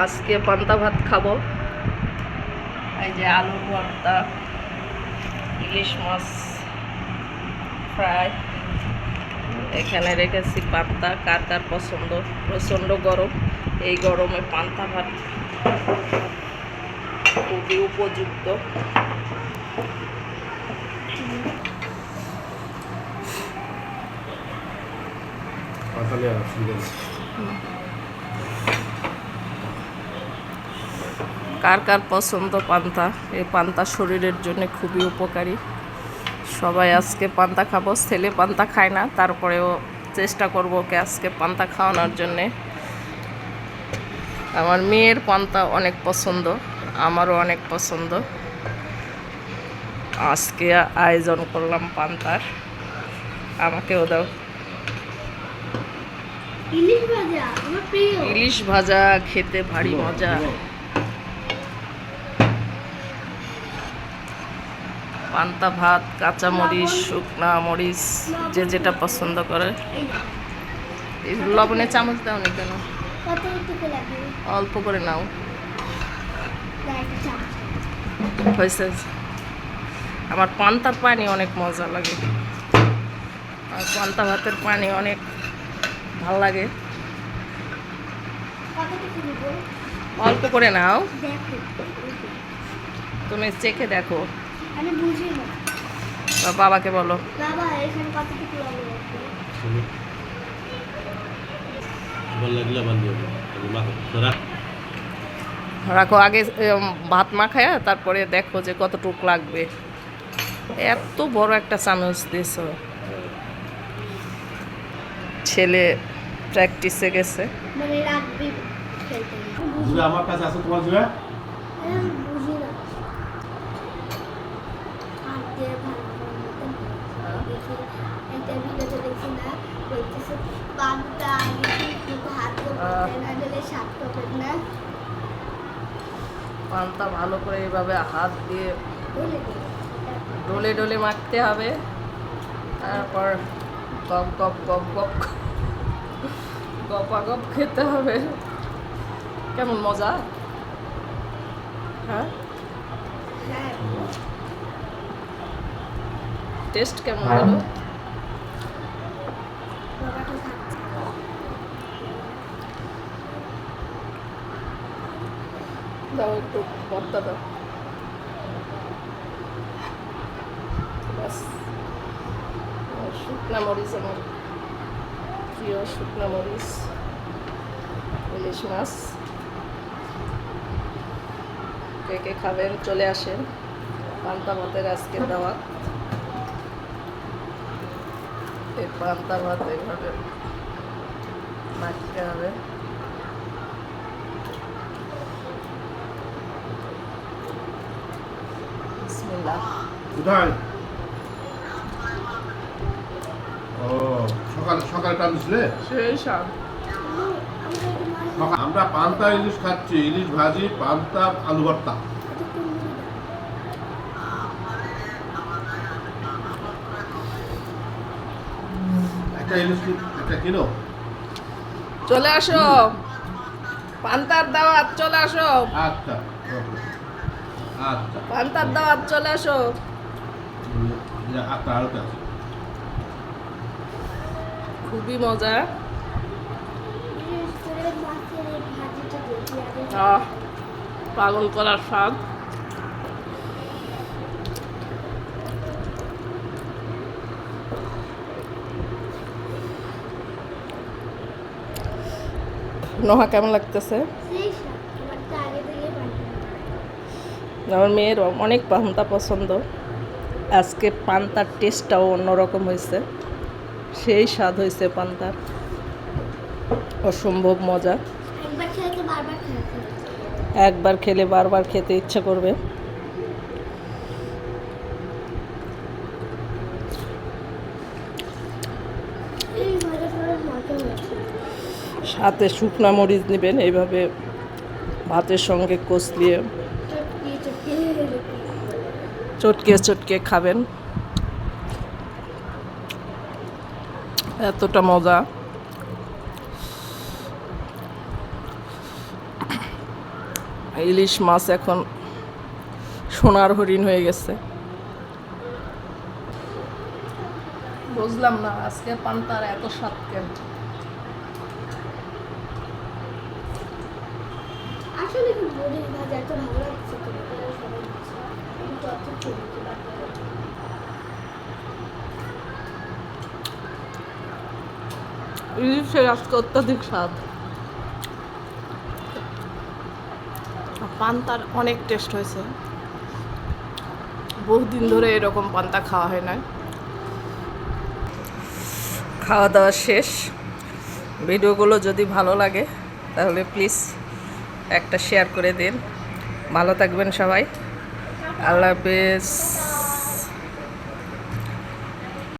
আজকে পান্তা ভাত খাব। এই যে আলুর ভর্তা ইলিশ মাছ ফ্রাই। এখানে রেখেছি পান্তা কার কার পছন্দ? প্রচণ্ড গরম। এই গরমে পান্তা ভাত খুবই উপযুক্ত। পাতালে কার কার পছন্দ পান্তা? এই পান্তা শরীরের জন্য খুবই উপকারী। সবাই আজকে পান্তা খাব। ছেলে পান্তা খায় না তারপরেও চেষ্টা করব ওকে আজকে পান্তা খাওয়ানোর জন্যে। আমার মেয়ের পান্তা অনেক পছন্দ আমারও অনেক পছন্দ। আজকে আয়োজন করলাম পান্তার। আমাকেও দাও। ইলিশ ভাজা ইলিশ ভাজা খেতে ভারী মজা। পান্তা ভাত কাঁচা মরিচ শুকনা মরিচ যে যেটা পছন্দ করে। এই লবণে চামচ দাও নি কেন? অল্প করে নাও। হয়েছে। আমার পান্তার পানি অনেক মজা লাগে। আর পান্তা ভাতের পানি অনেক ভালো লাগে। অল্প করে নাও। তুমি চেখে দেখো। আমি বুঝি না। বাবাকে বলো। বাবা এখানে কতটুকু লাগবে লাগলে রাখ রাখো আগে ভাত মাখায় তারপরে দেখো যে কতটুক লাগবে। এত বড় একটা চামচ দিয়েছ ছেলে প্র্যাকটিসে গেছে। মানে আমার কাছে আছে তোমার জুড়ে আমি বুঝি না পানটা ভালো করে এইভাবে হাত দিয়ে ডলে ডলে মাখতে হবে। তারপর গপ গপ গপ গপ গপা গপ খেতে হবে। কেমন মজা? হ্যাঁ? টেস্ট কেমন হলো? দাও একটু ভর্তা দাও। ব্যাস আর শুকনা মরিচ আমার প্রিয় শুকনা মরিচ। ইলিশ মাছ। কে কে খাবেন চলে আসেন। পান্তা ভাতের আজকে দেওয়া এই পান্তা ভাত এইভাবে মাখতে হবে। কোথায় ও সকাল সকালে টানছিলে সেই সকাল আমরা পান্তা ইলিশ খাচ্ছি ইলিশ ভাজি পান্তা আলু ভর্তা একটু মুড়ি দাও চলে আসো। পান্তার দাওয়াত, চলে আসো। আচ্ছা পান্তার দাওয়াত, চলে আসো। খুবই মজা। পাগল করার স্বাদ নোহা কেমন লাগতেছে? আমার মেয়ের অনেক পান্তা পছন্দ। আজকে পান্তার টেস্টটাও অন্যরকম হয়েছে। সেই স্বাদ হয়েছে পান্তার। অসম্ভব মজা। একবার খেলে বারবার খেতে ইচ্ছে করবে। সাথে শুকনা মরিচ নেবেন, এইভাবে ভাতের সঙ্গে কষলিয়ে চটকে চটকে খাবেন। এতটা মজা। ইলিশ মাছ এখন সোনার হরিণ হয়ে গেছে। বুঝলাম না আজকে পান্তার এত স্বাদ কেন? আসলে কি মরিচ ভাজা এত ভালো লাগছে তো এটা সবাই দিচ্ছে আমি তো অত ছবি ইলিশের আজকে অত্যাধিক স্বাদ। পান্তার অনেক টেস্ট হয়েছে। বহুদিন ধরে এরকম পান্তা খাওয়া হয় না খাওয়া দাওয়া শেষ। ভিডিওগুলো যদি ভালো লাগে তাহলে প্লিজ একটা শেয়ার করে দিন। ভালো থাকবেন সবাই। আল্লাহ হাফেজ।